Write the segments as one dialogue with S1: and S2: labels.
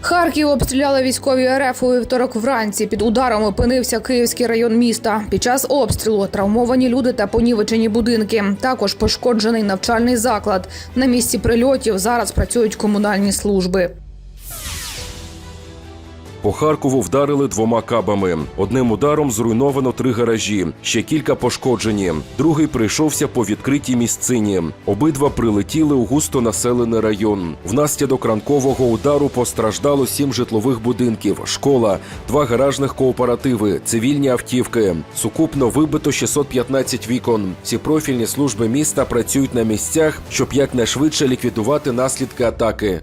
S1: Харків обстріляли військові РФ у вівторок вранці. Під ударом опинився Київський район міста. Під час обстрілу травмовані люди та понівечені будинки. Також пошкоджений навчальний заклад. На місці прильотів зараз працюють комунальні служби.
S2: По Харкову вдарили двома кабами. Одним ударом зруйновано три гаражі, ще кілька пошкоджені. Другий прийшовся по відкритій місцині. Обидва прилетіли у густонаселений район. Внаслідок ранкового удару постраждало сім житлових будинків, школа, два гаражних кооперативи, цивільні автівки. Сукупно вибито 615 вікон. Всі профільні служби міста працюють на місцях, щоб якнайшвидше ліквідувати наслідки атаки.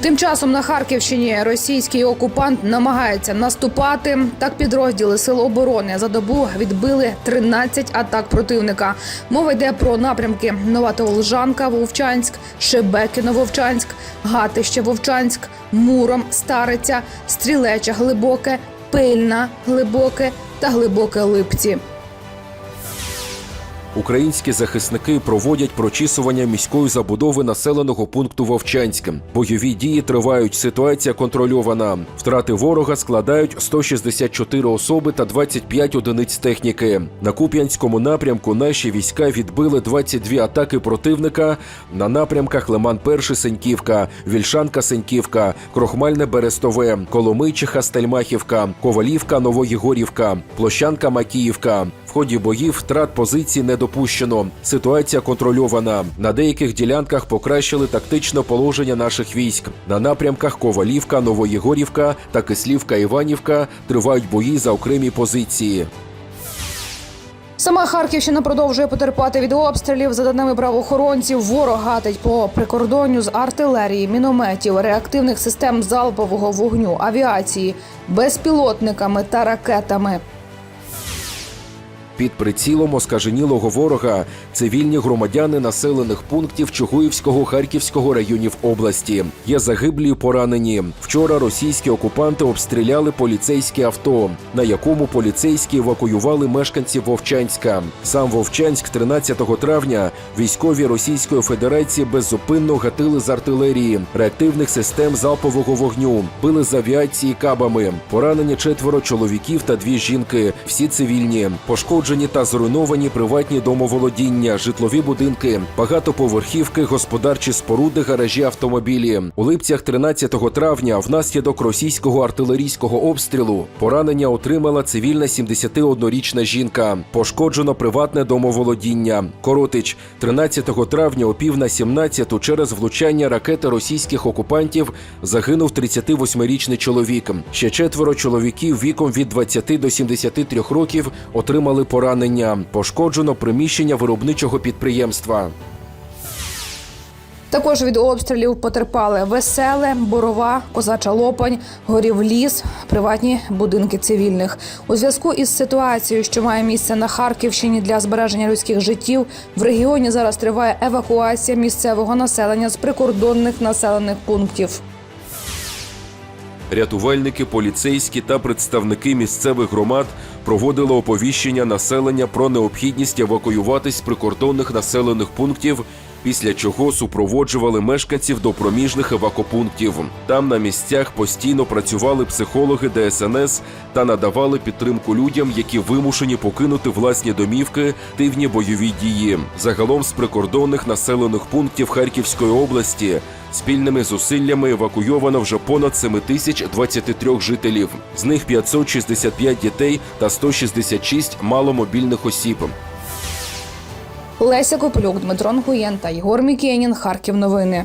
S1: Тим часом на Харківщині російський окупант намагається наступати. Так підрозділи Сил оборони за добу відбили 13 атак противника. Мова йде про напрямки Новатоволжанка, Вовчанськ, Шебекіно, Вовчанськ, Гатище, Вовчанськ, Муром, Стариця, Стрілеча, Глибоке, Пильна, Глибоке та Глибоке Липці.
S2: Українські захисники проводять прочісування міської забудови населеного пункту Вовчанськ. Бойові дії тривають. Ситуація контрольована. Втрати ворога складають 164 особи та 25 одиниць техніки. На Куп'янському напрямку наші війська відбили 22 атаки противника на напрямках Лиман 1 Сеньківка, Вільшанка Сеньківка, Крохмальне Берестове, Коломийчиха Стельмахівка, Ковалівка Новоєгорівка, Площанка Макіївка. Ході боїв втрат позицій не допущено. Ситуація контрольована. На деяких ділянках покращили тактичне положення наших військ. На напрямках Ковалівка, Новоєгорівка та Кислівка Іванівка тривають бої за окремі позиції.
S1: Сама Харківщина продовжує потерпати від обстрілів. За даними правоохоронців, ворог гатить по прикордонню з артилерії, мінометів, реактивних систем залпового вогню, авіації, безпілотниками та ракетами.
S2: Під прицілом оскаженілого ворога цивільні громадяни населених пунктів Чугуївського Харківського районів області. Є загиблі й поранені. Вчора російські окупанти обстріляли поліцейське авто, на якому поліцейські евакуювали мешканців Вовчанська. Сам Вовчанськ 13 травня військові Російської Федерації беззупинно гатили з артилерії, реактивних систем залпового вогню, били з авіації кабами. Поранені четверо чоловіків та дві жінки. Всі цивільні. Пошкоджені та зруйновані приватні домоволодіння, житлові будинки, багатоповерхівки, господарчі споруди, гаражі, автомобілі. У Липцях 13 травня внаслідок російського артилерійського обстрілу поранення отримала цивільна 71-річна жінка. Пошкоджено приватне домоволодіння. Коротич 13 травня о пів на 17 через влучання ракети російських окупантів загинув 38-річний чоловік. Ще четверо чоловіків віком від 20 до 73 років отримали поранення. Пошкоджено приміщення виробничого підприємства.
S1: Також від обстрілів потерпали веселе, борова, козача лопань, горів ліс, приватні будинки цивільних. У зв'язку із ситуацією, що має місце на Харківщині для збереження людських життів, в регіоні зараз триває евакуація місцевого населення з прикордонних населених пунктів.
S2: Рятувальники, поліцейські та представники місцевих громад проводили оповіщення населення про необхідність евакуюватись з прикордонних населених пунктів, після чого супроводжували мешканців до проміжних евакопунктів. Там на місцях постійно працювали психологи ДСНС та надавали підтримку людям, які вимушені покинути власні домівки, тивні бойові дії. Загалом з прикордонних населених пунктів Харківської області Спільними зусиллями евакуйовано вже понад 7023 жителів. З них 565 дітей та 166 маломобільних осіб.
S1: Леся Коплюк, Дмитро Нгуєн та Єгор Мікенін. Харків новини.